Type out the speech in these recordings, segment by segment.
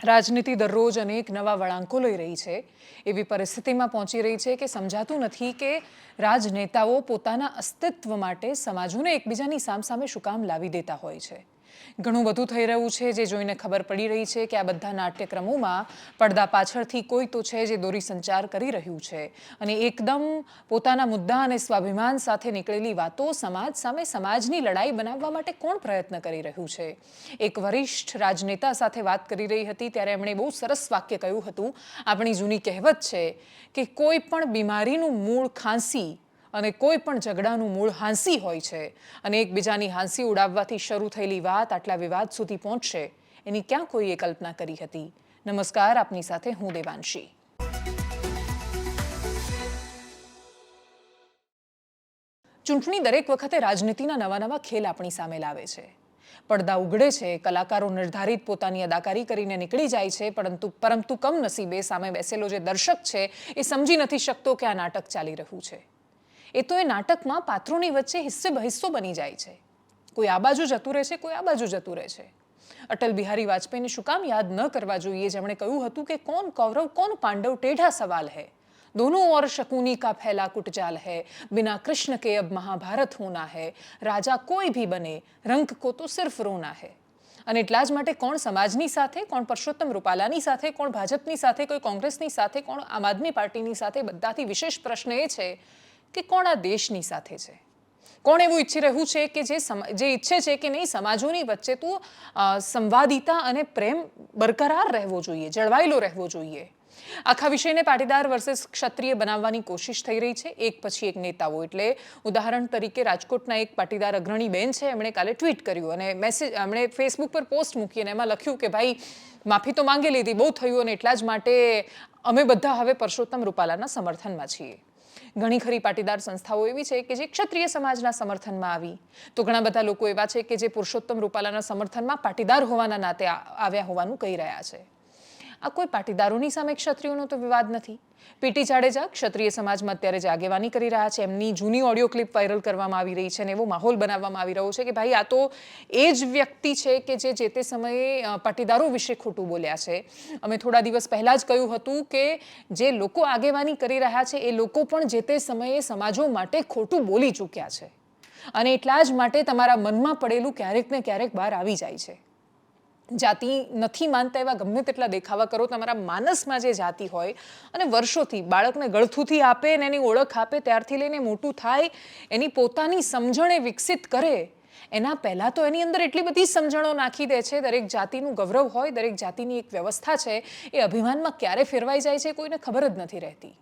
રાજનીતિ દરરોજ અનેક નવા વળાંકો લઈ રહી છે. એવી પરિસ્થિતિમાં પહોંચી રહી છે કે સમજાતું નથી કે રાજનેતાઓ પોતાના અસ્તિત્વ માટે સમાજોને એકબીજાની સામસામે શું કામ લાવી દેતા હોય છે. ઘણું બધું થઈ રહ્યું છે જે જોઈને ખબર પડી રહી છે કે આ બધા નાટ્યક્રમોમાં પડદા પાછળથી કોઈ તો છે જે દોરી સંચાર કરી રહ્યું છે. અને એકદમ પોતાના મુદ્દા અને સ્વાભિમાન સાથે નીકળેલી વાતો સમાજ સામે સમાજની લડાઈ બનાવવા માટે કોણ પ્રયત્ન કરી રહ્યું છે? એક વરિષ્ઠ રાજનેતા સાથે વાત કરી રહી હતી ત્યારે એમણે બહુ સરસ વાક્ય કહ્યું હતું. આપણી જૂની કહેવત છે કે કોઈ પણ બીમારીનું મૂળ ખાંસી અને કોઈ પણ ઝઘડાનું મૂળ હાંસી હોય છે. અને એકબીજાની હાંસી ઉડાવવાથી શરૂ થયેલી વાત આટલા વિવાદ સુધી પહોંચશે, એની ક્યાં કોઈએ કલ્પના કરી હતી? નમસ્કાર, આપની સાથે હું દેવાંશી. ચૂંટણી દરેક વખતે રાજનીતિના નવા નવા ખેલ આપણી સામે લાવે છે. પડદા ઉઘડે છે, કલાકારો નિર્ધારિત પોતાની અદાકારી કરીને નીકળી જાય છે, પરંતુ પરંતુ કમનસીબે સામે બેસેલો જે દર્શક છે, એ સમજી નથી શકતો કે આ નાટક ચાલી રહ્યું છે. એ તો એ નાટકમાં પાત્રોની વચ્ચે હિસ્સે બહિસ્સો બની જાય છે. કોઈ આ બાજુ જતું રહે છે કોઈ આ બાજુ જતું રહે છે અટલ બિહારી વાજપેયીને શું કામ યાદ ન કરવા જોઈએ? જેમણે કહ્યું હતું કે કોણ કૌરવ, કોણ પાંડવ ટેઢા સવાલ હૈ. दोनों और शकुनी का फैला कुटजाल है बिना कृष्ण के अब महाभारत होना है રાજા કોઈ ભી બને, રંક કો તો સિર્ફ રોના હે. અને એટલા જ માટે કોણ સમાજની સાથે, કોણ પરસોત્તમ રૂપાલાની સાથે, કોણ ભાજપની સાથે, કોઈ કોંગ્રેસની સાથે, કોણ આમ આદમી પાર્ટીની સાથે, બધાથી વિશેષ પ્રશ્ન એ છે કે કોણ આ દેશની સાથે છે? કોણ એવું ઈચ્છી રહ્યું છે કે જે જે ઈચ્છે છે કે નહીં, સમાજોની વચ્ચે તો સંવાદિતા અને પ્રેમ બરકરાર રહેવો જોઈએ, જળવાયેલો રહેવો જોઈએ. આખા વિષયને પાટીદાર વર્સેસ ક્ષત્રિય બનાવવાની કોશિશ થઈ રહી છે. એક પછી એક નેતાઓ. એટલે ઉદાહરણ તરીકે રાજકોટના એક પાટીદાર અગ્રણી બેન છે, એમણે કાલે ટ્વીટ કર્યું અને મેસેજ, એમણે ફેસબુક પર પોસ્ટ મૂકી અને એમાં લખ્યું કે, ભાઈ, માફી તો માંગી લીધી, બહુ થયું અને એટલા જ માટે અમે બધા હવે પરસોત્તમ રૂપાલાના સમર્થનમાં છીએ. ઘણી ખરી પાટીદાર સંસ્થાઓ એવી છે કે જે ક્ષત્રિય સમાજના સમર્થનમાં આવી. તો ઘણા બધા લોકો એવા છે કે જે પુરુષોત્તમ રૂપાલાના સમર્થનમાં પાટીદાર હોવાના નાતે આવ્યા હોવાનું કહી રહ્યા છે. આ કોઈ પાટીદારોની સામે ક્ષત્રિયોનો તો વિવાદ નથી. પીટી જાડેજા ક્ષત્રિય સમાજમાં અત્યારે જે આગેવાની કરી રહ્યા છે, એમની જૂની ઓડિયો ક્લિપ વાયરલ કરવામાં આવી રહી છે અને એવો માહોલ બનાવવામાં આવી રહ્યો છે કે ભાઈ આ તો એ જ વ્યક્તિ છે કે જે જે તે સમયે પાટીદારો વિશે ખોટું બોલ્યા છે. અમે થોડા દિવસ પહેલાં જ કહ્યું હતું કે જે લોકો આગેવાની કરી રહ્યા છે, એ લોકો પણ જે તે સમયે સમાજો માટે ખોટું બોલી ચૂક્યા છે. અને એટલા જ માટે તમારા મનમાં પડેલું ક્યારેક ને ક્યારેક બહાર આવી જાય છે. જાતિ નથી માનતા એવા ગમે તેટલા દેખાવા કરો, તમારા માનસમાં જે જાતિ હોય અને વર્ષોથી બાળકને ગળથુથી આપે અને એની ઓળખ આપે, ત્યારથી લઈને મોટું થાય, એની પોતાની સમજણ એ વિકસિત કરે, એના પહેલાં તો એની અંદર એટલી બધી સમજણો નાખી દે છે. દરેક જાતિનું ગૌરવ હોય, દરેક જાતિની એક વ્યવસ્થા છે, એ અભિમાનમાં ક્યારે ફેરવાઈ જાય છે કોઈને ખબર જ નથી રહેતી.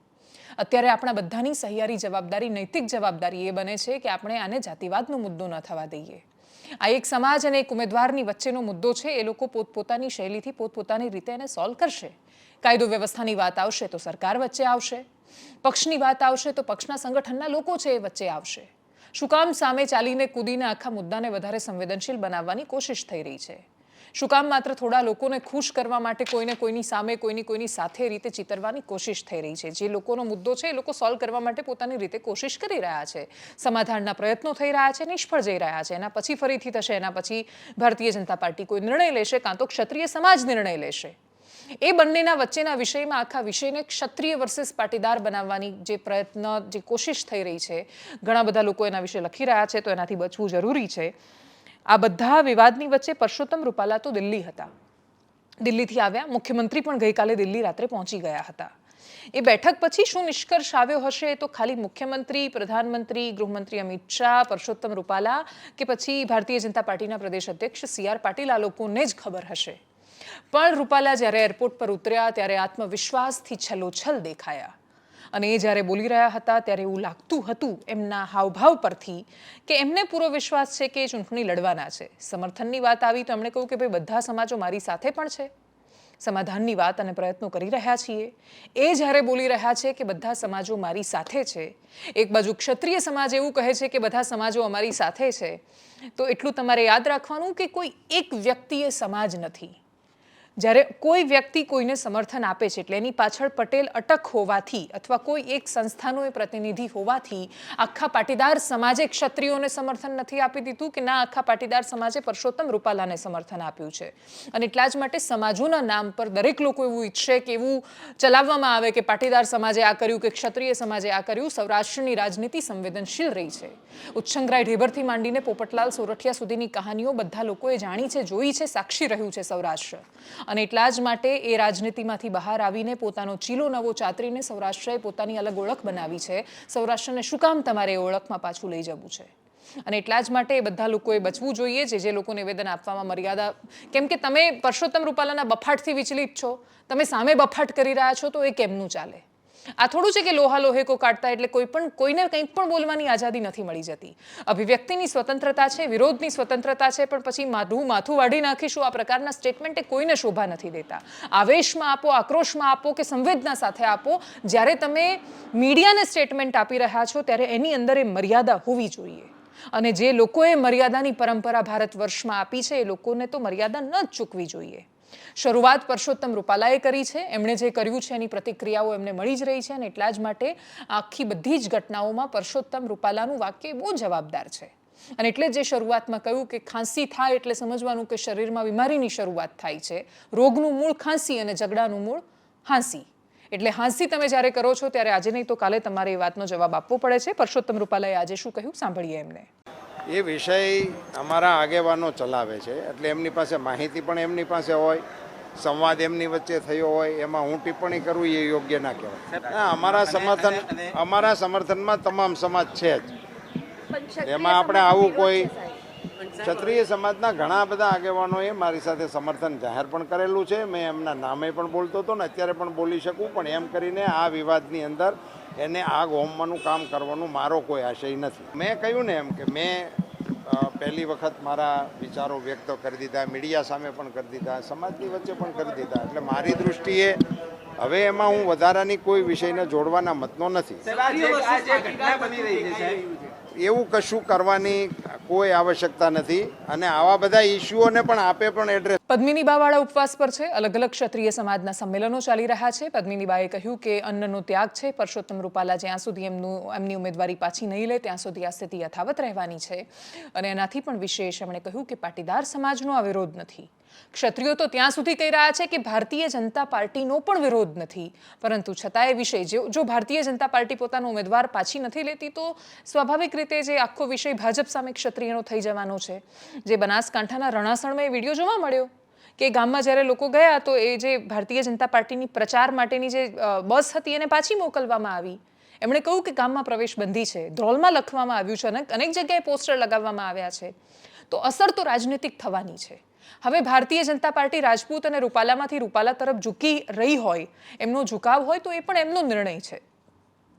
અત્યારે આપણા બધાની સહિયારી જવાબદારી, નૈતિક જવાબદારી એ બને છે કે આપણે આને જાતિવાદનો મુદ્દો ન થવા દઈએ. આ એક સમાજ અને એક ઉમેદવારની વચ્ચેનો મુદ્દો છે. એ લોકો પોતપોતાની શૈલીથી પોતપોતાની રીતે એને સોલ્વ કરશે. કાયદો વ્યવસ્થાની વાત આવશે તો સરકાર વચ્ચે આવશે. પક્ષની વાત આવશે તો પક્ષના સંગઠનના લોકો છે એ વચ્ચે આવશે. શું કામ સામે ચાલીને કૂદીને આખા મુદ્દાને વધારે સંવેદનશીલ બનાવવાની કોશિશ થઈ રહી છે? શું કામ માત્ર થોડા લોકોને ખુશ કરવા માટે કોઈને કોઈની સામે, કોઈની કોઈની સાથે રીતે ચિતરવાની કોશિશ થઈ રહી છે? જે લોકોનો મુદ્દો છે, એ લોકો સોલ્વ કરવા માટે પોતાની રીતે કોશિશ કરી રહ્યા છે. સમાધાનના પ્રયત્નો થઈ રહ્યા છે, નિષ્ફળ જઈ રહ્યા છે. એના પછી ફરીથી થશે, એના પછી ભારતીય જનતા પાર્ટી કોઈ નિર્ણય લેશે કાં તો ક્ષત્રિય સમાજ નિર્ણય લેશે? એ બંનેના વચ્ચેના વિષયમાં આખા વિષયને ક્ષત્રિય વર્સેસ પાટીદાર બનાવવાની જે પ્રયત્ન, જે કોશિશ થઈ રહી છે, ઘણા બધા લોકો એના વિશે લખી રહ્યા છે, તો એનાથી બચવું જરૂરી છે. આ બધા વિવાદની વચ્ચે પરસોત્તમ રૂપાલા તો દિલ્હી હતા. દિલ્હીથી આવ્યા, મુખ્યમંત્રી પણ ગઈકાલે દિલ્હી રાત્રે પહોંચી ગયા હતા. એ બેઠક પછી શું નિષ્કર્ષ આવ્યો હશે તો ખાલી મુખ્યમંત્રી, પ્રધાનમંત્રી, ગૃહમંત્રી અમિત શાહ, પરસોત્તમ રૂપાલા કે પછી ભારતીય જનતા પાર્ટીના પ્રદેશ અધ્યક્ષ સી આર પાટીલ આ લોકોને જ ખબર હશે. પણ રૂપાલા જ્યારે એરપોર્ટ પર ઉતર્યા ત્યારે આત્મવિશ્વાસથી છલોછલ દેખાયા. અને એ જ્યારે બોલી રહ્યા હતા ત્યારે એવું લાગતું હતું એમના હાવભાવ પરથી કે એમને પૂરો વિશ્વાસ છે કે ચૂંટણી લડવાના છે. સમર્થનની વાત આવી તો એમણે કહ્યું કે ભાઈ બધા સમાજો મારી સાથે પણ છે. સમાધાનની વાત અને પ્રયત્નો કરી રહ્યા છીએ. એ જ્યારે બોલી રહ્યા છે કે બધા સમાજો મારી સાથે છે, એક બાજુ ક્ષત્રિય સમાજ એવું કહે છે કે બધા સમાજો અમારી સાથે છે, તો એટલું તમારે યાદ રાખવાનું કે કોઈ એક વ્યક્તિ એ સમાજ નથી. જ્યારે કોઈ વ્યક્તિ કોઈને સમર્થન આપે છે એટલે એની પાછળ પટેલ અટક હોવાથી અથવા કોઈ એક સંસ્થાનો એ પ્રતિનિધિ હોવાથી આખા પાટીદાર સમાજે ક્ષત્રિયોને સમર્થન નથી આપી દીધું કે ના, આખા પાટીદાર સમાજે પરસોત્તમ રૂપાલાને સમર્થન આપ્યું છે. અને એટલા જ માટે સમાજોના નામ પર દરેક લોકો એવું ઈચ્છે કે એવું ચલાવવામાં આવે કે પાટીદાર સમાજે આ કર્યું કે ક્ષત્રિય સમાજે આ કર્યું. સૌરાષ્ટ્રની રાજનીતિ સંવેદનશીલ રહી છે. ઉચ્છંગરાય ઢેબરથી માંડીને પોપટલાલ સોરઠિયા સુધીની કહાનીઓ બધા લોકોએ જાણી છે, જોઈ છે, સાક્ષી રહ્યું છે સૌરાષ્ટ્ર. અને એટલા જ માટે એ રાજનીતિમાંથી બહાર આવીને પોતાનો ચીલો નવો ચાતરીને સૌરાષ્ટ્રએ પોતાની અલગ ઓળખ બનાવી છે. સૌરાષ્ટ્રને શું કામ તમારે એ ઓળખમાં પાછું લઈ જવું છે? અને એટલા જ માટે એ બધા લોકોએ બચવું જોઈએ જે જે લોકો નિવેદન આપવામાં મર્યાદા કેમ કે તમે પરસોત્તમ રૂપાલાના બફાટથી વિચલિત છો. તમે સામે બફાટ કરી રહ્યા છો તો એ કેમનું ચાલે? આ થોડું છે કે લોહા કો કાઢતા એટલે કોઈ પણ કોઈને કંઈ પણ બોલવાની આઝાદી નથી મળી જતી. અભિવ્યક્તિની સ્વતંત્રતા છે, વિરોધની સ્વતંત્રતા છે, પણ પછી માથું માથું વાઢી નાખીશું, આ પ્રકારના સ્ટેટમેન્ટ કોઈને શોભા નથી દેતા. આવેશમાં આપો, આક્રોશમાં આપો કે સંવેદના સાથે આપો, જ્યારે તમે મીડિયાને સ્ટેટમેન્ટ આપી રહ્યા છો, ત્યારે એની અંદર એ મર્યાદા હોવી જોઈએ. અને જે લોકોએ મર્યાદાની પરંપરા ભારત વર્ષમાં આપી છે, એ લોકોને તો મર્યાદા ન જ ચૂકવી જોઈએ. શરૂઆત પરસોત્તમ રૂપાલાએ કરી છે. એમણે જે કર્યું છે એની પ્રતિક્રિયાઓ એમને મળી જ રહી છે અને એટલા જ માટે આખી બધી જ ઘટનાઓમાં પરસોત્તમ રૂપાલાનું વાક્ય બહુ જવાબદાર છે. અને એટલે જ શરૂઆતમાં કહ્યું કે ખાંસી થાય એટલે સમજવાનું કે શરીરમાં બીમારીની શરૂઆત થાય છે. રોગનું મૂળ ખાંસી અને ઝઘડાનું મૂળ હાંસી. એટલે હાંસી તમે જ્યારે કરો છો ત્યારે આજે નહીં તો કાલે તમારે એ વાતનો જવાબ આપવો પડે છે. પરસોત્તમ રૂપાલાએ આજે શું કહ્યું? સાંભળીએ એમને. એ વિષય અમારા આગેવાનો ચલાવે છે. એટલે એમની પાસે માહિતી પણ એમની પાસે હોય સંવાદ એમની વચ્ચે થયો હોય એમાં હું ટિપ્પણી કરું એ યોગ્ય ના કહેવાય. અમારા સમર્થન અમારા સમર્થનમાં તમામ સમાજ છે જ. એમાં આપણે આવું કોઈ ક્ષત્રિય સમાજના ઘણા બધા આગેવાનોએ મારી સાથે સમર્થન જાહેર પણ કરેલું છે. મેં એમના નામે પણ બોલતો હતો ને અત્યારે પણ બોલી શકું પણ એમ કરીને આ વિવાદની અંદર એને આગ હોમવાનું કામ કરવાનું મારો કોઈ આશય નથી. મેં કહ્યું ને એમ કે મેં પહેલી વખત મારા વિચારો વ્યક્ત કરી દીધા મીડિયા સામે પણ કરી દીધા સમાજની વચ્ચે પણ કરી દીધા. એટલે મારી દૃષ્ટિએ હવે એમાં હું વધારાની કોઈ વિષયને જોડવાના મતનો નથી. એવું કશું કરવાની કોઈ આવશ્યકતા નથી અને આવા બધા ઇસ્યુઓને પણ આપે પણ એડ્રેસ પદ્મિની બાવાળા ઉપવાસ પર છે. અલગ અલગ ક્ષત્રિય સમાજના સંમેલનો ચાલી રહ્યા છે. પદ્મિની બાએ કહ્યું કે અન્નનો ત્યાગ છે. પરસોત્તમ રૂપાલા જ્યાં સુધી એમનું, એમની ઉમેદવારી પાછી નહીં લે, ત્યાં સુધી આ સ્થિતિ યથાવત રહેવાની છે. અને એનાથી પણ વિશેષ એમણે કહ્યું કે પાટીદાર સમાજનો આ વિરોધ નથી. ક્ષત્રિયો તો ત્યાં સુધી કહી રહ્યા છે કે ભારતીય જનતા પાર્ટીનો પણ વિરોધ નથી. પરંતુ છતાં એ વિષય જો જો ભારતીય જનતા પાર્ટી પોતાનો ઉમેદવાર પાછી નથી લેતી, તો સ્વાભાવિક રીતે જે આખો વિષય ભાજપ સામે ક્ષત્રિયનો થઈ જવાનો છે. જે બનાસકાંઠાના રણાસણમાં એ વીડિયો જોવા મળ્યો કે ગામમાં જ્યારે લોકો ગયા, તો એ જે ભારતીય જનતા પાર્ટીની પ્રચાર માટેની જે બસ હતી એને પાછી મોકલવામાં આવી. એમણે કહ્યું કે ગામમાં પ્રવેશ બંધી છે. ધ્રોલમાં લખવામાં આવ્યું છે અને અનેક જગ્યાએ પોસ્ટર લગાવવામાં આવ્યા છે. તો અસર તો રાજનીતિક થવાની છે. હવે ભારતીય જનતા પાર્ટી રાજપૂત અને રૂપાલામાંથી રૂપાલા તરફ ઝૂકી રહી હોય, એમનો ઝુકાવ હોય તો એ પણ એમનો નિર્ણય છે.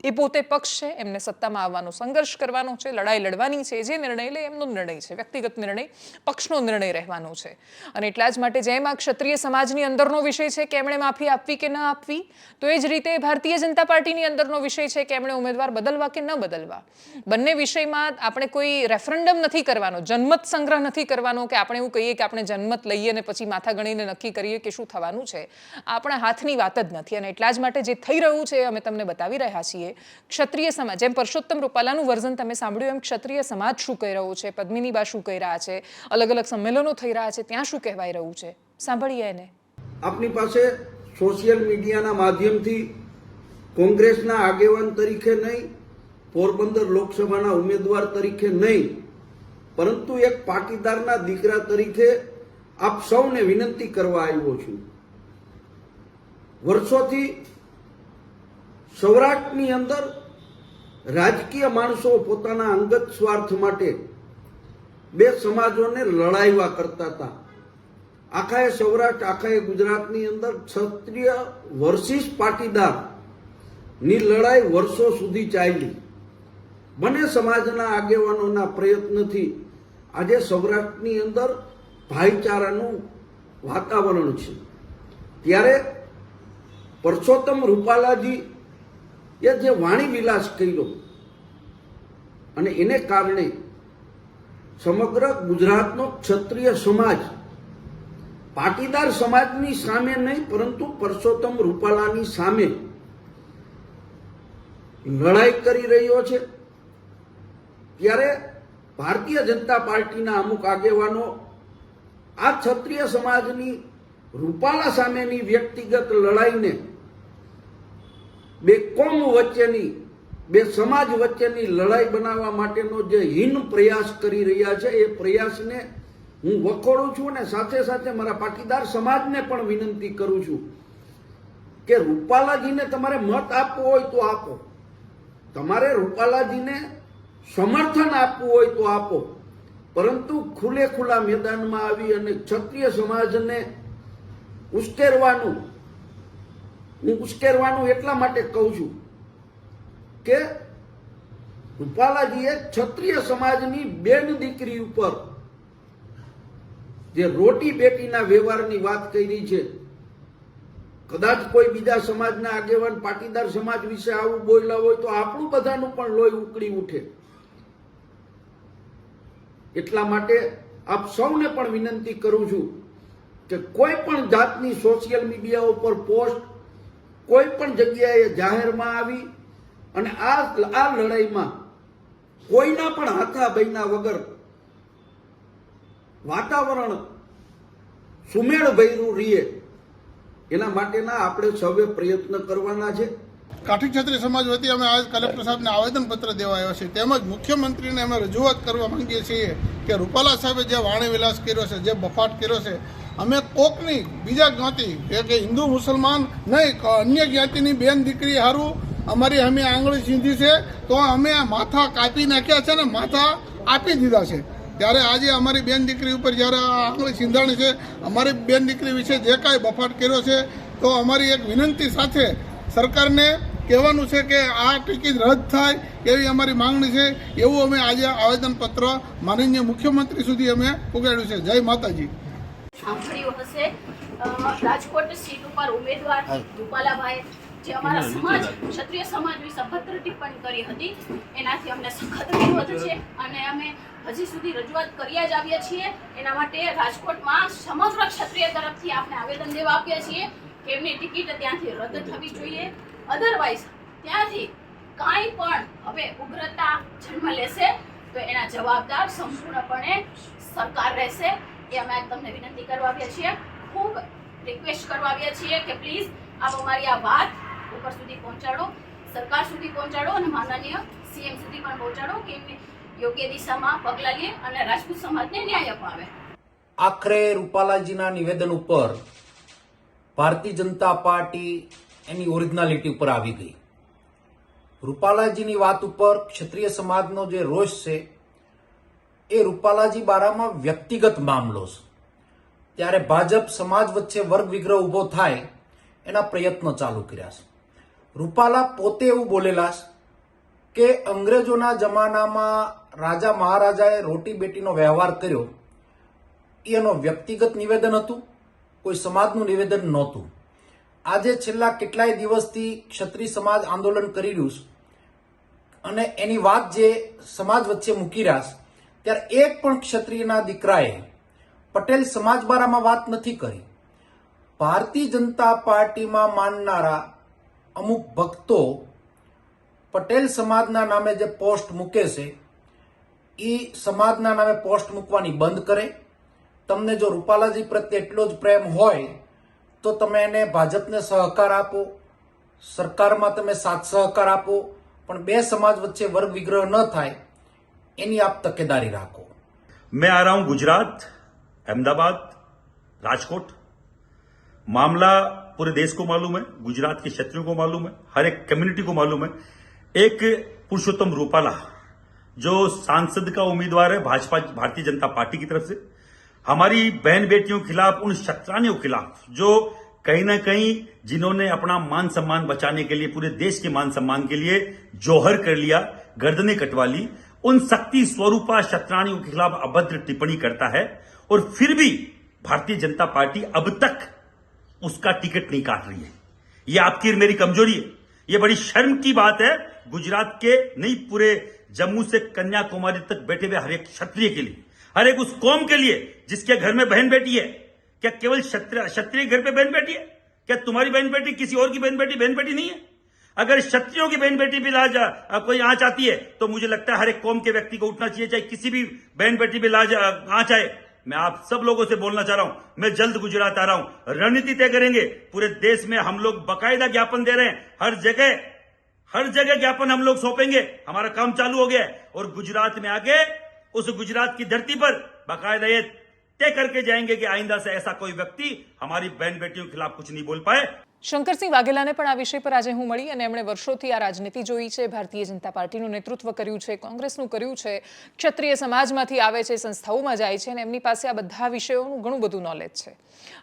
એ પોતે પક્ષ છે, એમને સત્તામાં આવવાનો સંઘર્ષ કરવાનો છે, લડાઈ લડવાની છે, જે નિર્ણય લે એમનો નિર્ણય છે, વ્યક્તિગત નિર્ણય, પક્ષનો નિર્ણય રહેવાનો છે. અને એટલા જ માટે જેમ આ ક્ષત્રિય સમાજની અંદરનો વિષય છે કે એમણે માફી આપવી કે ન આપવી, તો એ જ રીતે ભારતીય જનતા પાર્ટીની અંદરનો વિષય છે કે એમણે ઉમેદવાર બદલવા કે ન બદલવા. બંને વિષયમાં આપણે કોઈ રેફરન્ડમ નથી કરવાનો, જનમત સંગ્રહ નથી કરવાનો કે આપણે એવું કહીએ કે આપણે જનમત લઈએ અને પછી માથા ગણીને નક્કી કરીએ કે શું થવાનું છે. આપણા હાથની વાત જ નથી. અને એટલા જ માટે જે થઈ રહ્યું છે અમે તમને બતાવી રહ્યા છીએ. ક્ષત્રિય સમાજ, જેમ પરસોત્તમ રૂપાલાનું વર્ઝન તમે સાંભળ્યું, એમ ક્ષત્રિય સમાજ શું કહી રહ્યો છે? પદ્મિની બા શું કહી રહ્યા છે? અલગ અલગ સંમેલનો થઈ રહ્યા છે, ત્યાં શું કહેવાય રહ્યું છે? સાંભળીએ એને. આપની પાસે સોશિયલ મીડિયાના માધ્યમથી કોંગ્રેસના આગેવાન તરીકે નહીં, પોરબંદર લોકસભાના ઉમેદવાર તરીકે નહીં, પરંતુ એક પાટીદારના દીકરા તરીકે આપ સૌને વિનંતી કરવા આવ્યો છું. વર્ષોથી સૌરાષ્ટ્રની અંદર રાજકીય માણસો પોતાના અંગત સ્વાર્થ માટે બે સમાજોને લડાઈવા કરતા હતા. આખાએ સૌરાષ્ટ્ર આખાએ ગુજરાતની અંદર ક્ષત્રિય વર્સિસ પાટીદારની લડાઈ વર્ષો સુધી ચાલી. બંને સમાજના આગેવાનોના પ્રયત્નથી આજે સૌરાષ્ટ્રની અંદર ભાઈચારાનું વાતાવરણ છે. ત્યારે પરસોત્તમ રૂપાલાજી એ જે વાણી વિલાસ કર્યો અને એને કારણે સમગ્ર ગુજરાતનો ક્ષત્રિય સમાજ, પાટીદાર સમાજની સામે નહીં, પરંતુ પરસોત્તમ રૂપાલાની સામે લડાઈ કરી રહ્યો છે. ત્યારે ભારતીય જનતા પાર્ટીના અમુક આગેવાનો આ ક્ષત્રિય સમાજની રૂપાલા સામેની વ્યક્તિગત લડાઈને બે કોમ વચ્ચેની, બે સમાજ વચ્ચેની લડાઈ બનાવવા માટેનો જે હીન પ્રયાસ કરી રહ્યા છે, એ પ્રયાસને હું વખોડું છું અને સાથે સાથે મારા પાટીદાર સમાજને પણ વિનંતી કરું છું કે રૂપાલાજીને તમારે મત આપવો હોય તો આપો. તમારે રૂપાલાજીને સમર્થન આપવું હોય તો આપો. પરંતુ ખુલ્લે ખુલ્લા મેદાનમાં આવી અને ક્ષત્રિય સમાજને ઉશ્કેરવાનું હું ઉશ્કેરવાનું એટલા માટે કહું છું કે રૂપાલાજીએ ક્ષત્રિય સમાજની બેન દીકરી ઉપર જે રોટી બેટીના વ્યવહારની વાત કરી છે, કદાચ કોઈ બીજા સમાજના આગેવાન, પાટીદાર સમાજ વિશે આવું બોલ્યા હોય તો આપણું બધાનું પણ લોહી ઉકળી ઉઠે. એટલા માટે આપ સૌને પણ વિનંતી કરું છું કે કોઈ પણ જાતની સોશિયલ મીડિયા ઉપર પોસ્ટ કોઈ પણ જગ્યાએ જાહેરમાં આવી અને આ આ લડાઈમાં કોઈના પણ હાથા ભાઈના વગર વાતાવરણ સુમેળ ભર્યું રહીએ, એના માટેના આપણે સૌએ પ્રયત્ન કરવાના છે. કાઠી ક્ષત્રિય સમાજ વતી અમે આજ કલેક્ટર સાહેબને આવેદનપત્ર દેવા આવ્યા છીએ. તેમજ મુખ્યમંત્રીને અમે રજૂઆત કરવા માંગીએ છીએ કે રૂપાલા સાહેબે જે વાણી વિલાસ કર્યો છે, જે બફાટ કર્યો છે અમે કોકની, બીજા જ્ઞાતિ કે હિન્દુ મુસલમાન નહીં અન્ય જ્ઞાતિની બેન દીકરી હારું, અમારી અમે આંગળી સીંધી છે, તો અમે માથા કાપી નાખ્યા છે ને માથા આપી દીધા છે. ત્યારે આજે અમારી બેન દીકરી ઉપર જ્યારે આંગળી સિંધાણી છે, અમારી બેન દીકરી વિશે જે કાંઈ બફાટ કર્યો છે, તો અમારી એક વિનંતી સાથે સરકારને કહેવાનું છે કે આ ટિકિટ રદ થાય એવી અમારી માંગણી છે. એવું અમે આજે આવેદનપત્ર માનનીય મુખ્યમંત્રી સુધી અમે ઉગાડ્યું છે. જય માતાજી. સાંભળ્યું હશે. રાજકોટ સીટ ઉપર ઉમેદવાર રૂપાલાભાઈ જે અમારા સમાજ ક્ષત્રિય સમાજ વિશે અભદ્ર ટિપ્પણી કરી હતી. એનાથી અમને સખત વિરોધ છે અને અમે હજી સુધી રજૂઆત કર્યા જ આવ્યા છીએ. એના માટે રાજકોટમાં સમગ્ર ક્ષત્રિય તરફથી આપણે આવેદન દેવા આપ્યા છીએ કે એમની ટિકિટ ત્યાંથી રદ થવી જોઈએ. અધરવાઇઝ ત્યાંથી કાંઈ પણ હવે ઉગ્રતા જન્મ લેશે તો એના જવાબદાર સંપૂર્ણપણે સરકાર રહેશે. એ અમે તમને વિનંતી કરવા આવ્યા છીએ. ખૂબ રિક્વેસ્ટ કરવા આવ્યા છીએ કે પ્લીઝ આપ અમારી આ વાત ઉપર સુધી પહોંચાડો, સરકાર સુધી પહોંચાડો અને માનનીય સીએમ સુધી પણ પહોંચાડો કે યોગ્ય દિશામાં પગલાં લે અને રાજપૂત સમાજને ન્યાય અપાવે. આખરે રૂપાલાજીના નિવેદન ઉપર ભારતીય જનતા પાર્ટી એની ઓરિજિનાલિટી ઉપર આવી ગઈ. રૂપાલાજીની વાત ઉપર ક્ષત્રિય સમાજનો જે રોષ છે એ રૂપાલાજી બારામાં વ્યક્તિગત મામલો છે. ત્યારે ભાજપ સમાજ વચ્ચે વર્ગ વિગ્રહ ઊભો થાય એના પ્રયત્નો ચાલુ કર્યા છે. રૂપાલા પોતે એવું બોલેલા છે કે અંગ્રેજોના જમાનામાં રાજા મહારાજાએ રોટી બેટીનો વ્યવહાર કર્યો. એનો વ્યક્તિગત નિવેદન હતું, કોઈ સમાજનું નિવેદન નહોતું. આજે છેલ્લા કેટલાય દિવસથી ક્ષત્રિય સમાજ આંદોલન કરી રહ્યું છે. અને એની વાત જે સમાજ વચ્ચે મૂકી રહ્યા છે ત્યારે એક પણ ક્ષત્રિયના દીકરાએ પટેલ સમાજ બારામાં વાત નથી કરી. ભારતીય જનતા પાર્ટીમાં માનનારા અમુક ભક્તો પટેલ સમાજના નામે જે પોસ્ટ મૂકે છે એ સમાજના નામે પોસ્ટ મૂકવાની બંધ કરે. તમને જો રૂપાલાજી પ્રત્યે એટલો જ પ્રેમ હોય, તો તમે એને ભાજપને સહકાર આપો, સરકારમાં તમે સાથ સહકાર આપો, પણ બે સમાજ વચ્ચે વર્ગ વિગ્રહ ન થાય એની આપ તકેદારી રાખો मैं आ रहा हूं गुजरात अहमदाबाद राजकोट मामला पूरे देश को मालूम है गुजरात के क्षत्रियों को मालूम है हर एक कम्युनिटी को मालूम है एक पुरुषोत्तम रूपाला जो सांसद का उम्मीदवार है भाजपा भारतीय जनता पार्टी की तरफ से हमारी बहन बेटियों के खिलाफ उन शत्रानियों के खिलाफ जो कहीं ना कहीं जिन्होंने अपना मान सम्मान बचाने के लिए पूरे देश के मान सम्मान के लिए जोहर कर लिया गर्दनें कटवा ली उन शक्ति स्वरूपा शत्रानियों के खिलाफ अभद्र टिप्पणी करता है और फिर भी भारतीय जनता पार्टी अब तक उसका टिकट नहीं काट रही है। यह आपकी मेरी कमज़ोरी है। यह बड़ी शर्म की बात है गुजरात के नहीं, पूरे जम्मू से कन्याकुमारी तक बैठे हुए हर एक क्षत्रिय के लिए, हर एक उस कौम के लिए जिसके घर में बहन बेटी है। क्या केवल क्षत्रिय घर पे बहन बेटी है? क्या तुम्हारी बहन बेटी किसी और की बहन बेटी बहन बेटी नहीं है? अगर क्षत्रियों की बहन बेटी भी लाज कोई आँच आती है तो मुझे लगता है हर एक कौम के व्यक्ति को उठना चाहिए, चाहे किसी भी बहन बेटी भी लाज आँच आए। मैं आप सब लोगों से बोलना चाह रहा हूँ, मैं जल्द गुजरात आ रहा हूँ। रणनीति तय करेंगे, पूरे देश में हम लोग बकायदा ज्ञापन दे रहे हैं। हर जगह हर जगह ज्ञापन हम लोग सौंपेंगे, हमारा काम चालू हो गया है। और गुजरात में आके, उस गुजरात की धरती पर बाकायदा ये तय करके जाएँगे कि आइंदा से ऐसा कोई व्यक्ति हमारी बहन बेटियों के खिलाफ कुछ नहीं बोल पाए। શંકરસિંહ વાઘેલાને પણ આ વિષય પર આજે હું મળી અને એમણે વર્ષોથી આ રાજનીતિ જોઈ છે. ભારતીય જનતા પાર્ટીનું નેતૃત્વ કર્યું છે, કોંગ્રેસનું કર્યું છે, ક્ષત્રિય સમાજમાંથી આવે છે, સંસ્થાઓમાં જાય છે અને એમની પાસે આ બધા વિષયોનું ઘણું બધું નોલેજ છે.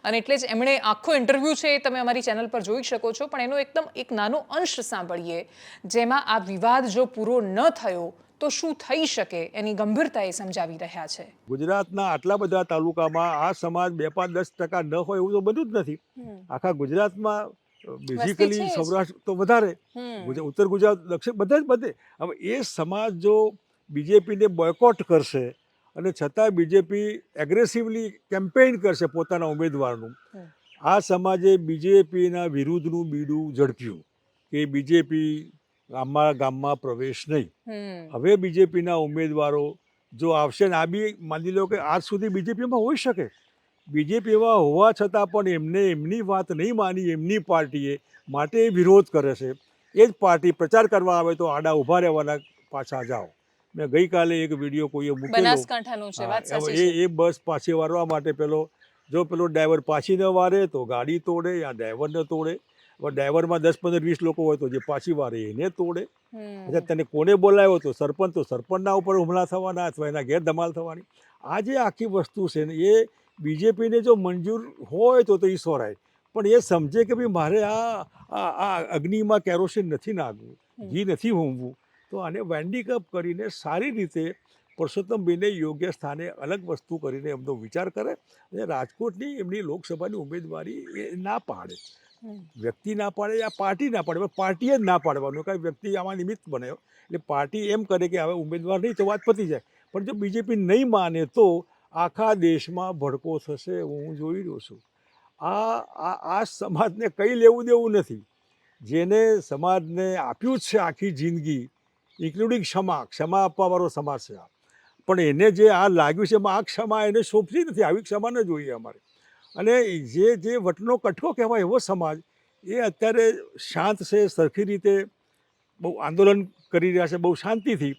અને એટલે જ એમણે આખો ઇન્ટરવ્યૂ છે એ તમે અમારી ચેનલ પર જોઈ શકો છો. પણ એનો એકદમ એક નાનો અંશ સાંભળીએ, જેમાં આ વિવાદ જો પૂરો ન થયો તો શું થઈ શકે એની ગંભીરતા એ સમજાવી રહ્યા છે? ગુજરાતના આટલા બધા તાલુકામાં આ સમાજ બે પાંચ દસ ટકા ન હોય એવું તો બધું જ નથી. આખા ગુજરાતમાં બેઝિકલી સૌરાષ્ટ્ર તો વધારે. ઉત્તર ગુજરાત દક્ષિણ બધા જ બધે. હવે એ સમાજ જો બીજેપીને બોયકોટ કરશે અને છતાં બીજેપી એગ્રેસિવલી કેમ્પેઇન કરશે પોતાના ઉમેદવારનું આ સમાજે બીજેપીના વિરુદ્ધનું બીડું ઝડપ્યું કે બીજેપી ગામમાં ગામમાં પ્રવેશ નહીં. હવે બીજેપીના ઉમેદવારો જો આવશે ને આ બી માની લો કે આજ સુધી બીજેપીમાં હોઈ શકે. બીજેપીમાં હોવા છતાં પણ એમને એમની વાત નહીં માની એમની પાર્ટીએ માટે એ વિરોધ કરે છે. એ જ પાર્ટી પ્રચાર કરવા આવે તો આડા ઊભા રહેવાના પાછા જાઓ. મેં ગઈકાલે એક વીડિયો કોઈએ મૂકેલો. એ એ બસ પાછી વારવા માટે પેલો જો પેલો ડ્રાઈવર પાછી ન વારે તો ગાડી તોડે યા ડ્રાઈવરને તોડે. હવે ડ્રાઈવરમાં દસ પંદર વીસ લોકો હોય તો જે પાછી વારે એને તોડે. અચ્છા તને કોને બોલાવ્યો તો સરપંચ? તો સરપંચના ઉપર હુમલા થવાના અથવા એના ઘેર ધમાલ થવાની. આ જે આખી વસ્તુ છે ને એ બીજેપીને જો મંજૂર હોય તો તો એ સોરાય. પણ એ સમજે કે ભાઈ મારે આ આ અગ્નિમાં કેરોસીન નથી નાખવું ઘી નથી હોમવું. તો આને વેન્ડિંગ અપ કરીને સારી રીતે પરસોત્તમભાઈને યોગ્ય સ્થાને અલગ વસ્તુ કરીને એમનો વિચાર કરે અને રાજકોટની એમની લોકસભાની ઉમેદવારી એ ના પાડે. વ્યક્તિ ના પાડે યા પાર્ટી ના પાડે? પાર્ટીએ જ ના પાડવાનું. કાંઈ વ્યક્તિ આમાં નિમિત્ત બન્યો એટલે પાર્ટી એમ કરે કે હવે ઉમેદવાર નહીં તો વાત પતી જાય પણ જો બીજેપી નહીં માને તો આખા દેશમાં ભડકો થશે હું જોઈ રહ્યો છું. આ આ આ સમાજને કંઈ લેવું દેવું નથી. જેને સમાજને આપ્યું જ છે આખી જિંદગી ઇન્ક્લુડિંગ ક્ષમા ક્ષમા આપવાવાળો સમાજ છે આ. પણ એને જે આ લાગ્યું છે એમાં આ ક્ષમા એને શોભતી નથી. આવી ક્ષમા ન જોઈએ અમારે. અને જે જે વટનો કઠો કહેવાય એવો સમાજ એ અત્યારે શાંત છે સરખી રીતે બહુ આંદોલન કરી રહ્યા છે બહુ શાંતિથી.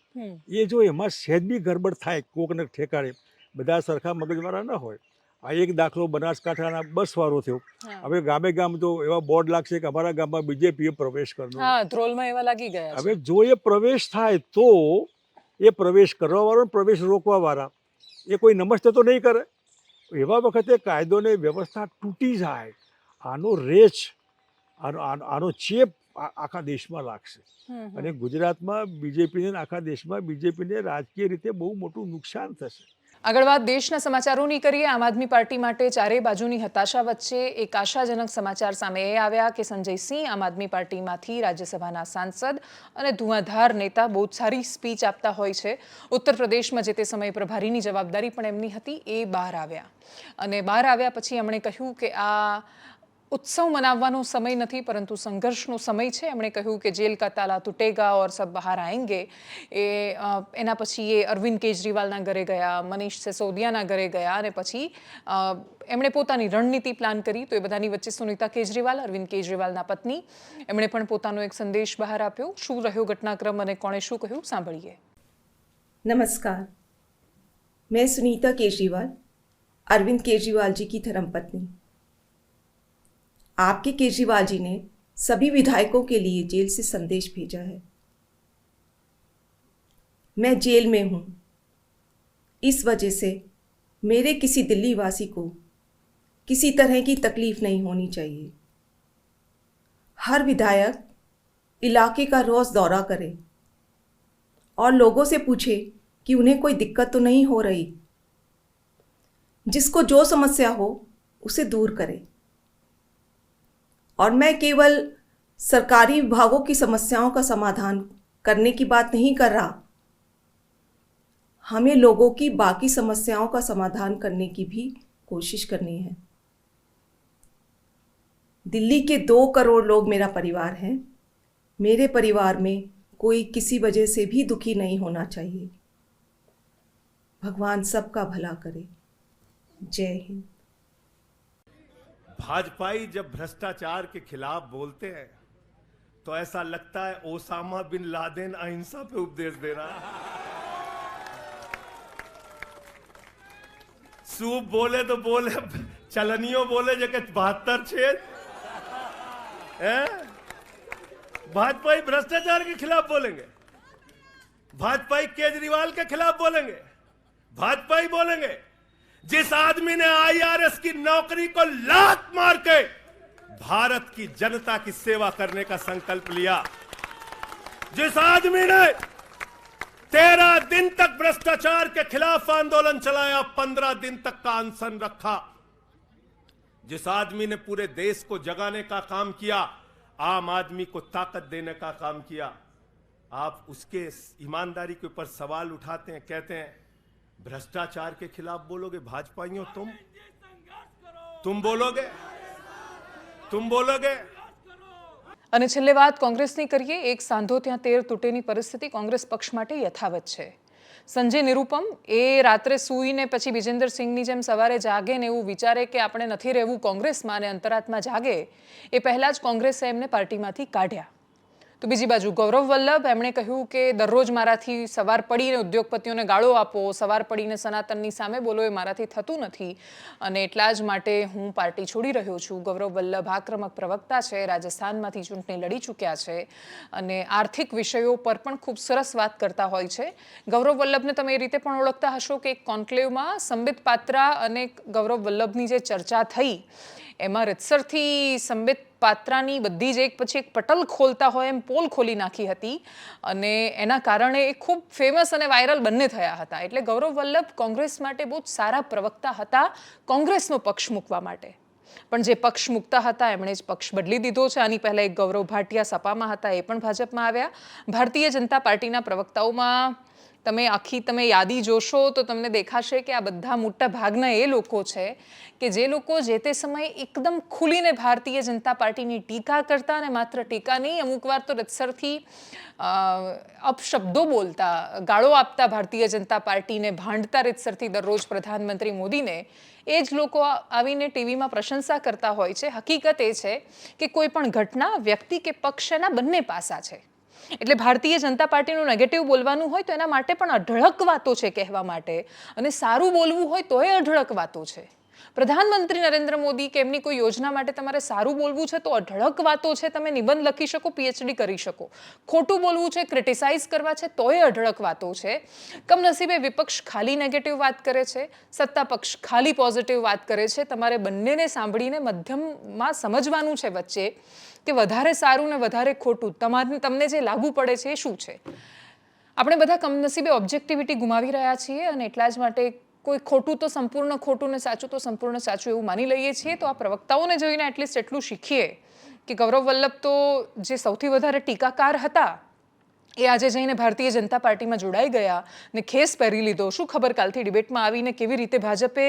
એ જો એમાં સહેજ બી ગડબડ થાય કોકને ઠેકાણે બધા સરખા મગજવાળા ન હોય. આ એક દાખલો બનાસકાંઠાના બસવાળો થયો. હવે ગામે ગામ તો એવા બોર્ડ લાગશે કે અમારા ગામમાં બીજેપીએ પ્રવેશ કરનો. ધ્રોલમાં એવા લાગી ગયા હવે જો એ પ્રવેશ થાય તો એ પ્રવેશ કરવાવાળો ને પ્રવેશ રોકવાવાળા એ કોઈ નમસ્તે તો નહીં કરે. એવા વખતે કાયદોને વ્યવસ્થા તૂટી જાય આનો રેચ આનો આનો ચેપ આખા દેશમાં લાગશે. અને ગુજરાતમાં બીજેપીને આખા દેશમાં બીજેપીને રાજકીય રીતે બહુ મોટું નુકસાન થશે આગળ વાત દેશના સમાચારોની કરીએ. આમ આદમી પાર્ટી માટે ચારે બાજુની હતાશા વચ્ચે એક આશાજનક સમાચાર સામે એ આવ્યા કે સંજય સિંહ આમ આદમી પાર્ટીમાંથી રાજ્યસભાના સાંસદ અને ધુઆધાર નેતા બહુ સારી સ્પીચ આપતા હોય છે. ઉત્તર પ્રદેશમાં જે તે સમયે પ્રભારીની જવાબદારી પણ એમની હતી એ બહાર આવ્યા. અને બહાર આવ્યા પછી એમણે કહ્યું કે આ ઉત્સવ મનાવવાનો સમય નથી, પરંતુ સંઘર્ષનો સમય છે. એમણે કહ્યું કે જેલ કા તાલા તૂટેગા ઓર સબ બહાર આએંગે એ એના પછી એ અરવિંદ કેજરીવાલના ઘરે ગયા, મનીષ સિસોદિયાના ઘરે ગયા અને પછી એમણે પોતાની રણનીતિ પ્લાન કરી. તો એ બધાની વચ્ચે સુનીતા કેજરીવાલ, અરવિંદ કેજરીવાલના પત્ની. એમણે પણ પોતાનો એક સંદેશ બહાર આપ્યો. શું રહ્યો ઘટનાક્રમ અને કોણે શું કહ્યું? સાંભળીએ. નમસ્કાર. મેં સુનીતા કેજરીવાલ, અરવિંદ કેજરીવાલજી કી ધરમપત્ની आपके केजरीवाल जी ने सभी विधायकों के लिए जेल से संदेश भेजा है। मैं जेल में हूँ। इस वजह से मेरे किसी दिल्ली वासी को किसी तरह की तकलीफ़ नहीं होनी चाहिए। हर विधायक इलाके का रोज दौरा करे और लोगों से पूछे कि उन्हें कोई दिक्कत तो नहीं हो रही। जिसको जो समस्या हो, उसे दूर करे। और मैं केवल सरकारी विभागों की समस्याओं का समाधान करने की बात नहीं कर रहा। हमें लोगों की बाकी समस्याओं का समाधान करने की भी कोशिश करनी है। दिल्ली के दो करोड़ लोग मेरा परिवार हैं। मेरे परिवार में कोई किसी वजह से भी दुखी नहीं होना चाहिए। भगवान सबका भला करे। जय हिंद। भाजपाई जब भ्रष्टाचार के खिलाफ बोलते हैं तो ऐसा लगता है ओसामा बिन लादेन अहिंसा पे उपदेश दे रहा सूप बोले तो बोले, चलनियों बोले जगह बहत्तर छेद। भाजपाई भ्रष्टाचार के खिलाफ बोलेंगे। भाजपाई केजरीवाल के खिलाफ बोलेंगे। भाजपाई बोलेंगे। जिस आदमी ने आईआरएस की नौकरी को लात मार के भारत की जनता की सेवा करने का संकल्प लिया, जिस आदमी ने तेरह दिन तक भ्रष्टाचार के खिलाफ आंदोलन चलाया, पंद्रह दिन तक का अनशन रखा, जिस आदमी ने पूरे देश को जगाने का काम किया, आम आदमी को ताकत देने का काम किया, आप उसके ईमानदारी के ऊपर सवाल उठाते हैं, कहते हैं भ्रष्टाचार के खिलाफ बोलोगे भाजपाइयों तुम तुम बोलोगे तुम बोलोगे અને છેલ્લે વાત કોંગ્રેસની કરીએ એક સાંધો ત્યાં તેર તૂટેની પરિસ્થિતિ કોંગ્રેસ પક્ષ માટે યથાવત છે સંજય નિરૂપમ એ રાત્રે સૂઈને પછી વિજેન્દ્રસિંહની જેમ સવારે જાગે ને એવું વિચારે કે આપણે નથી રહેવું કોંગ્રેસમાં અને અંતરાત્મા જાગે એ પહેલાં જ કોંગ્રેસે એમને પાર્ટીમાંથી કાઢ્યા તો બીજી બાજુ ગૌરવ વલ્લભ, એમણે કહ્યું કે દરરોજ મારાથી સવાર પડીને ઉદ્યોગપતિઓને ગાળો આપો, સવાર પડીને સનાતનની સામે બોલો એ મારાથી થતું નથી. અને એટલા જ માટે હું પાર્ટી છોડી રહ્યો છું. ગૌરવ વલ્લભ આક્રમક પ્રવક્તા છે, રાજસ્થાનમાંથી ચૂંટણી લડી ચૂક્યા છે અને આર્થિક વિષયો પર પણ ખૂબ સરસ વાત કરતા હોય છે. ગૌરવ વલ્લભને તમે એ રીતે પણ ઓળખતા હશો કે એક કોન્ક્લેવમાં સંબિત પાત્રા અને ગૌરવ વલ્લભની જે ચર્ચા થઈ, એમાં રીતસરથી સંબિત પાત્રાની બધી જ એક પછી એક પટલ ખોલતા હોય એમ પોલ ખોલી નાખી હતી. અને એના કારણે એ ખૂબ ફેમસ અને વાયરલ બંને થયા હતા. એટલે ગૌરવ વલ્લભ કોંગ્રેસ માટે બહુ જ સારા પ્રવક્તા હતા કોંગ્રેસનો પક્ષ મૂકવા માટે. પણ જે પક્ષ મૂકતા હતા, એમણે જ પક્ષ બદલી દીધો છે. આની પહેલાં એક ગૌરવ ભાટિયા સપામાં હતા, એ પણ ભાજપમાં આવ્યા. ભારતીય જનતા પાર્ટીના પ્રવક્તાઓમાં તમે આખી તમે યાદી જોશો તો તમને દેખાશે કે આ બધા મોટા ભાગના એ લોકો છે કે જે લોકો જે તે સમયે એકદમ ખુલીને ભારતીય જનતા પાર્ટીની ટીકા કરતા અને માત્ર ટીકા નહીં, અમુક વાર તો રત્સરથી અપશબ્દો બોલતા, ગાળો આપતા ભારતીય જનતા પાર્ટીને ભાંડતા રીતસરથી દરરોજ પ્રધાનમંત્રી મોદીને, એ જ લોકો આવીને ટીવીમાં પ્રશંસા કરતા હોય છે. હકીકત એ છે કે કોઈ પણ ઘટના, વ્યક્તિ કે પક્ષના બંને પાસા છે. એટલે ભારતીય જનતા પાર્ટીનું નેગેટિવ બોલવાનું હોય તો એના માટે પણ અઢળક વાતો છે કહેવા માટે. અને સારું બોલવું હોય તોય અઢળક વાતો છે. પ્રધાનમંત્રી નરેન્દ્ર મોદી કે એમની કોઈ યોજના માટે તમારે સારું બોલવું છે તો અઢળક વાતો છે, તમે નિબંધ લખી શકો પીએચડી કરી શકો. ખોટું બોલવું છે ક્રિટિસાઇઝ કરવા છે, તોય અઢળક વાતો છે. કમનસીબે વિપક્ષ ખાલી નેગેટિવ વાત કરે છે, સત્તા પક્ષ ખાલી પોઝિટિવ વાત કરે છે. તમારે બંનેને સાંભળીને મધ્યમમાં સમજવાનું છે વચ્ચે. કે વધારે સારું ને વધારે ખોટું? તમારે તમને જે લાગુ પડે છે એ શું છે? આપણે બધા કમનસીબે ઓબ્જેક્ટિવિટી ગુમાવી રહ્યા છીએ અને એટલા જ માટે કોઈ ખોટું તો સંપૂર્ણ ખોટું ને સાચું તો સંપૂર્ણ સાચું એવું માની લઈએ છીએ. તો આ પ્રવક્તાઓને જોઈને એટલીસ્ટ એટલું શીખીએ કે ગૌરવ વલ્લભ તો જે સૌથી વધારે ટીકાકાર હતા એ આજે જઈને ભારતીય જનતા પાર્ટીમાં જોડાઈ ગયા ને ખેસ પહેરી લીધો શું ખબર કાલથી ડિબેટમાં આવીને કેવી રીતે ભાજપે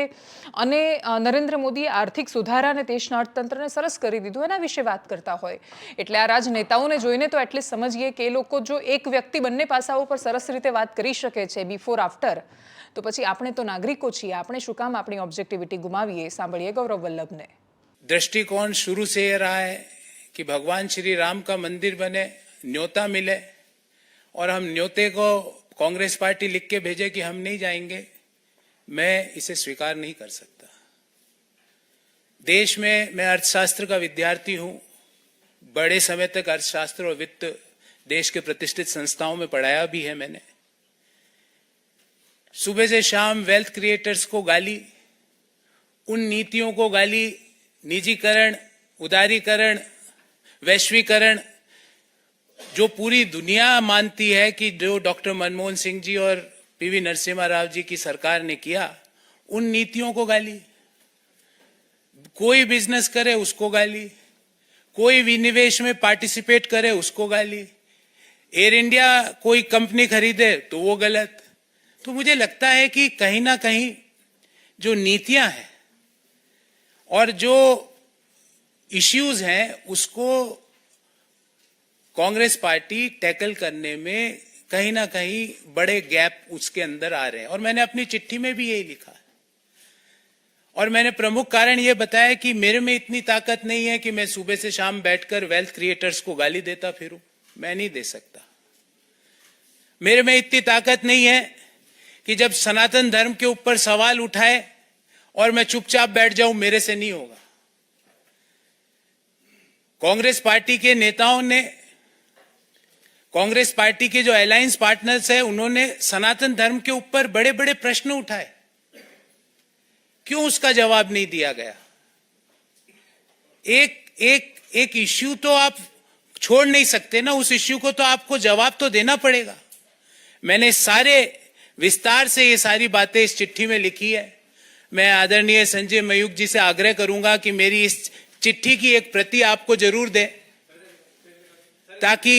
અને અ, નરેન્દ્ર મોદીએ આર્થિક સુધારા અને દેશના અર્થતંત્રને સરસ કરી દીધું એના વિશે વાત કરતા હોય એટલે આ રાજનેતાઓને જોઈને તો એટલીસ્ટ સમજીએ કે એ લોકો જો એક વ્યક્તિ બંને પાસાઓ પર સરસ રીતે વાત કરી શકે છે બિફોર આફ્ટર તો પછી આપણે તો નાગરિકો છીએ આપણે શું કામ આપણી ઓબ્જેક્ટિવિટી ગુમાવીએ સાંભળીએ ગૌરવ વલ્લભને दृष्टिकोण शुरू से ये रहा है कि भगवान श्री राम का मंदिर बने न्योता मिले और हम न्योते को कांग्रेस पार्टी लिख के भेजे कि हम नहीं जाएँगे, मैं इसे स्वीकार नहीं कर सकता। देश में मैं अर्थशास्त्र का विद्यार्थी हूँ। बड़े समय तक अर्थशास्त्र और वित्त देश के प्रतिष्ठित संस्थाओं में पढ़ाया भी है मैंने। सुबह से शाम वेल्थ क्रिएटर्स को गाली, उन नीतियों को गाली, निजीकरण, उदारीकरण, वैश्वीकरण जो पूरी दुनिया मानती है कि जो डॉक्टर मनमोहन सिंह जी और पीवी नरसिम्हा राव जी की सरकार ने किया, उन नीतियों को गाली। कोई बिज़नेस करे, उसको गाली। कोई विनिवेश में पार्टिसिपेट करे, उसको गाली। एयर इंडिया कोई कंपनी खरीदे तो वो गलत। तो मुझे लगता है कि कहीं ना कहीं जो नीतियाँ हैं और जो इश्यूज़ हैं, उसको कांग्रेस पार्टी टैकल करने में कहीं ना कहीं बड़े गैप उसके अंदर आ रहे हैं। और मैंने अपनी चिट्ठी में भी यही लिखा और मैंने प्रमुख कारण यह बताया कि मेरे में इतनी ताकत नहीं है कि मैं सुबह से शाम बैठकर वेल्थ क्रिएटर्स को गाली देता फिरूं। मैं नहीं दे सकता। मेरे में इतनी ताकत नहीं है कि जब सनातन धर्म के ऊपर सवाल उठाए और मैं चुपचाप बैठ जाऊँ, मेरे से नहीं होगा। कांग्रेस पार्टी के नेताओं ने कांग्रेस पार्टी के जो अलायंस पार्टनर्स है, उन्होंने सनातन धर्म के ऊपर बड़े बड़े प्रश्न उठाए। क्यों उसका जवाब नहीं दिया गया? एक एक एक इश्यू तो आप छोड़ नहीं सकते ना, उस इश्यू को तो आपको जवाब तो देना पड़ेगा। मैंने सारे विस्तार से ये सारी बातें इस चिट्ठी में लिखी है। मैं आदरणीय संजय मयूख जी से आग्रह करूँगा कि मेरी इस चिट्ठी की एक प्रति आपको ज़रूर दे, ताकि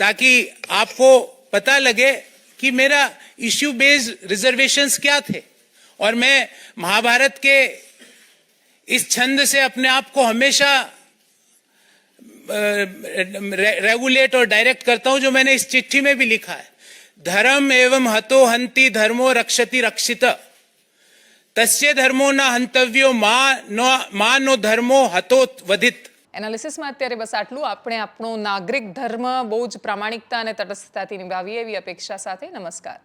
ताकि आपको पता लगे कि मेरा इश्यू बेस्ड रिजर्वेशंस क्या थे। और मैं महाभारत के इस छंद से अपने आप को हमेशा रेगुलेट और डायरेक्ट करता हूँ, जो मैंने इस चिट्ठी में भी लिखा है। धर्म एवं हतो हंति धर्मो रक्षति रक्षित। तस्य धर्मो न हंतव्यो माँ, नो माँ नो धर्मो हतो वधित એનાલિસિસમાં અત્યારે બસ આટલું. આપણે આપણો નાગરિક ધર્મ બહુ જ પ્રામાણિકતા અને તટસ્થતાથી નિભાવીએ એવી અપેક્ષા સાથે નમસ્કાર.